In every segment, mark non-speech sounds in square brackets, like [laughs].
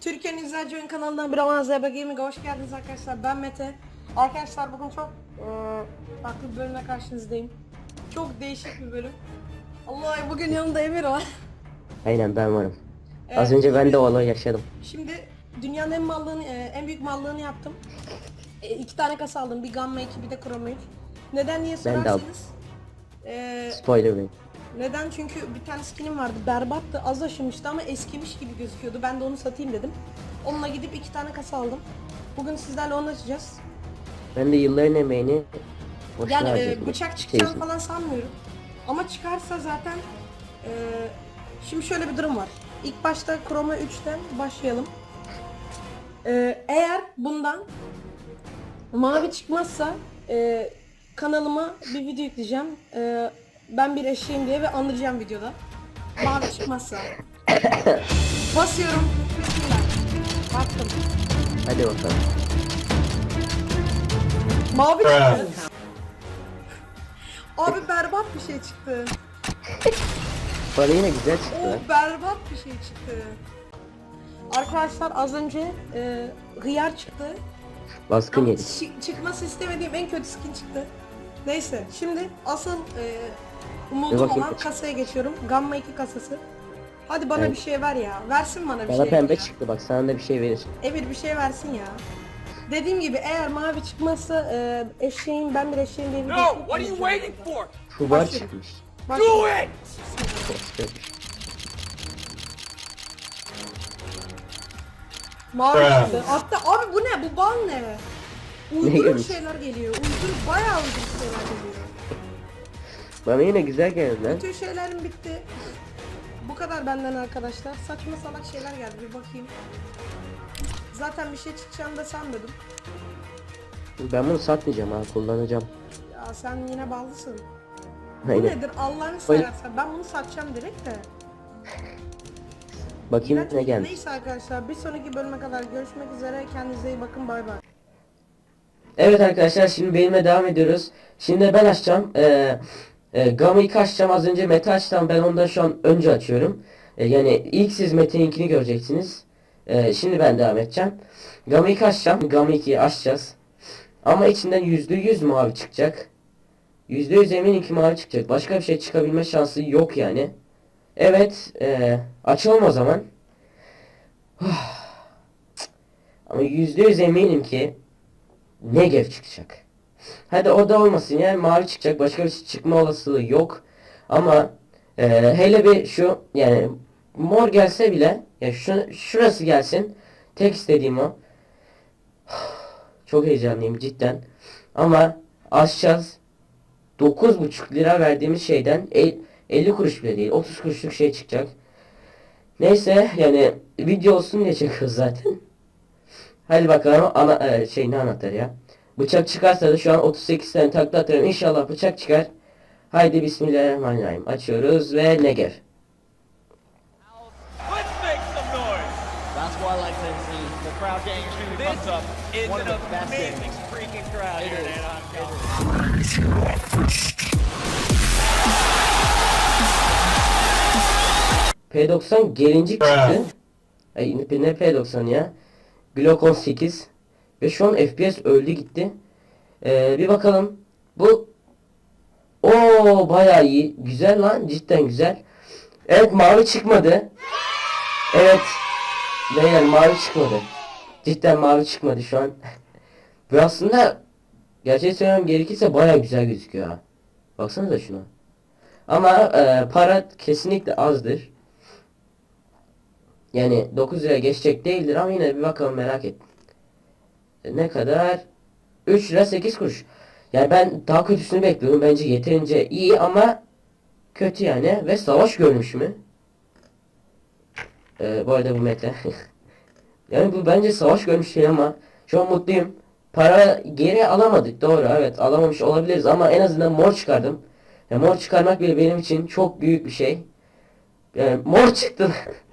Türkiye'nin izleyici oyun kanalından Braman ZB Gaming'e hoş geldiniz arkadaşlar. Ben Mete. Arkadaşlar bugün çok eee farklı bir bölümle karşınızdayım. Çok değişik bir bölüm. Allah bugün yanımda Emir var. Aynen ben varım. Evet, Az önce ben de o olayı yaşadım. Şimdi dünyanın en mallığını, eee, en büyük mallığını yaptım. E, iki tane kasa aldım. Bir Gamma 2 bir de Chrome 3. Neden diye Ben de aldım. sorarsanız. eee, Spoiler verin. Neden? Çünkü bir tane skinim vardı. Berbattı, az aşınmıştı ama eskimiş gibi gözüküyordu. Ben de onu satayım dedim. Onunla gidip iki tane kasa aldım. Bugün sizlerle onu açacağız. Ben de yılların emeğini boşuna Yani e, bıçak Şey çıkacağını için. falan sanmıyorum. Ama çıkarsa zaten e, şimdi şöyle bir durum var. İlk başta Chroma 3'ten başlayalım. E, eğer bundan mavi çıkmazsa e, kanalıma bir video yükleyeceğim. E, ben bir eşeğim diye ve anlayacağım videoda. Mavi çıkmazsa. Basıyorum. Bismillah. Baktım. Hadi bakalım. Mavi çıktı. Abi berbat bir şey çıktı. Bana yine güzel çıktı. lan. O berbat bir şey çıktı. Arkadaşlar az önce e, hıyar çıktı. Baskın yedik. çı- çıkması istemediğim en kötü skin çıktı. Neyse şimdi asıl e, umudum olan kaç. kasaya geçiyorum. Gamma 2 kasası. Hadi bana Evet. bir şey ver ya. Versin bana bir Bana şey. pembe ya. çıktı bak sana da bir şey verir. Emir bir şey versin ya. Dediğim gibi eğer mavi çıkmazsa e, eşeğim ben bir eşeğim diye bir No! video What are you waiting for? Başlayalım. çıkmış. Do it! Mavi çıktı. Hatta abi bu ne? Bu bal ne? Uyduruk şeyler geliyor. Uyduruk bayağı uyduruk şeyler geliyor. Bana yine güzel geldi lan. Bütün şeylerim bitti. Bu kadar benden arkadaşlar. Saçma salak şeyler geldi. Bir bakayım. Zaten bir şey çıkacağını da sanmıyordum. Ben bunu satmayacağım ha kullanacağım. Ya sen yine ballısın. Bu Aynen. nedir Allah'ını seversen. Ben bunu satacağım direkt de. Bakayım İğrenç ne bir- gelmiş. Neyse arkadaşlar bir sonraki bölüme kadar görüşmek üzere. Kendinize iyi bakın. Bay bay. Evet arkadaşlar şimdi benimle devam ediyoruz. Şimdi ben açacağım. Ee, e, Gamma 2 açacağım. Az önce Mete açtım. Ben ondan şu an önce açıyorum. Ee, yani ilk siz Mete'ninkini göreceksiniz. Ee, şimdi ben devam edeceğim. Gamma 2 açacağım. Gamma 2'yi açacağız. Ama içinden %100 mavi çıkacak. %100 eminim ki mavi çıkacak. Başka bir şey çıkabilme şansı yok yani. Evet. ee, açalım o zaman. [sighs] Ama %100 eminim ki Negev çıkacak. Hadi o da olmasın yani mavi çıkacak başka bir şey çıkma olasılığı yok. Ama e, hele bir şu yani mor gelse bile ya şu, şurası gelsin. Tek istediğim o. [sighs] Çok heyecanlıyım cidden. Ama açacağız. 9,5 lira verdiğimiz şeyden el- 50 kuruş bile değil 30 kuruşluk şey çıkacak. Neyse yani video olsun diye çekiyoruz zaten. Hadi bakalım ana e, şey ne anahtarı ya. Bıçak çıkarsa da şu an 38 tane takla atıyorum. İnşallah bıçak çıkar. Haydi bismillahirrahmanirrahim. Açıyoruz ve Negev. Let's make some noise! That's why I like to see the crowd getting extremely This pumped up. is One an of the best amazing things. freaking crowd It here is. at Anaheim. P90 gelincik çıktı. Ay, ne P90 ya? Glock 18. Ve şu an FPS öldü gitti. Ee, bir bakalım. Bu o bayağı iyi. Güzel lan. Cidden güzel. Evet mavi çıkmadı. Evet. Beyler mavi çıkmadı. Cidden mavi çıkmadı şu an. [laughs] Bu aslında gerçeği söylemem gerekirse bayağı güzel gözüküyor ha. Baksanıza şuna. Ama e, para kesinlikle azdır. Yani 9 lira geçecek değildir ama yine bir bakalım merak ettim. E, Ne kadar? 3 lira 8 kuruş. Yani ben daha kötüsünü bekliyordum. Bence yeterince iyi ama kötü yani. Ve savaş görmüş mü? Ee, bu arada bu Mete. [laughs] yani bu bence savaş görmüş şey ama şu an mutluyum. Para geri alamadık doğru evet alamamış olabiliriz ama en azından mor çıkardım. Ya mor çıkarmak bile benim için çok büyük bir şey. Yani mor çıktı. [laughs]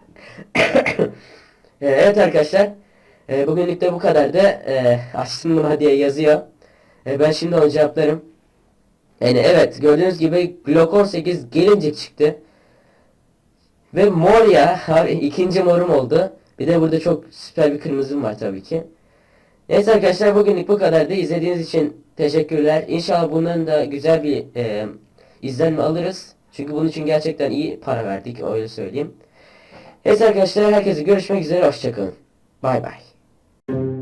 [coughs] Ee, evet arkadaşlar. Ee, bugünlük de bu kadardı. Ee, açtım bunu diye yazıyor. Ee, ben şimdi onu cevaplarım. Yani evet gördüğünüz gibi Glock 18 gelincik çıktı. Ve mor ya [laughs] ikinci morum oldu. Bir de burada çok süper bir kırmızım var tabii ki. Neyse arkadaşlar bugünlük bu kadardı. İzlediğiniz için teşekkürler. İnşallah bunların da güzel bir e, izlenme alırız. Çünkü bunun için gerçekten iyi para verdik öyle söyleyeyim. Neyse arkadaşlar herkese görüşmek üzere hoşçakalın. Bay bay.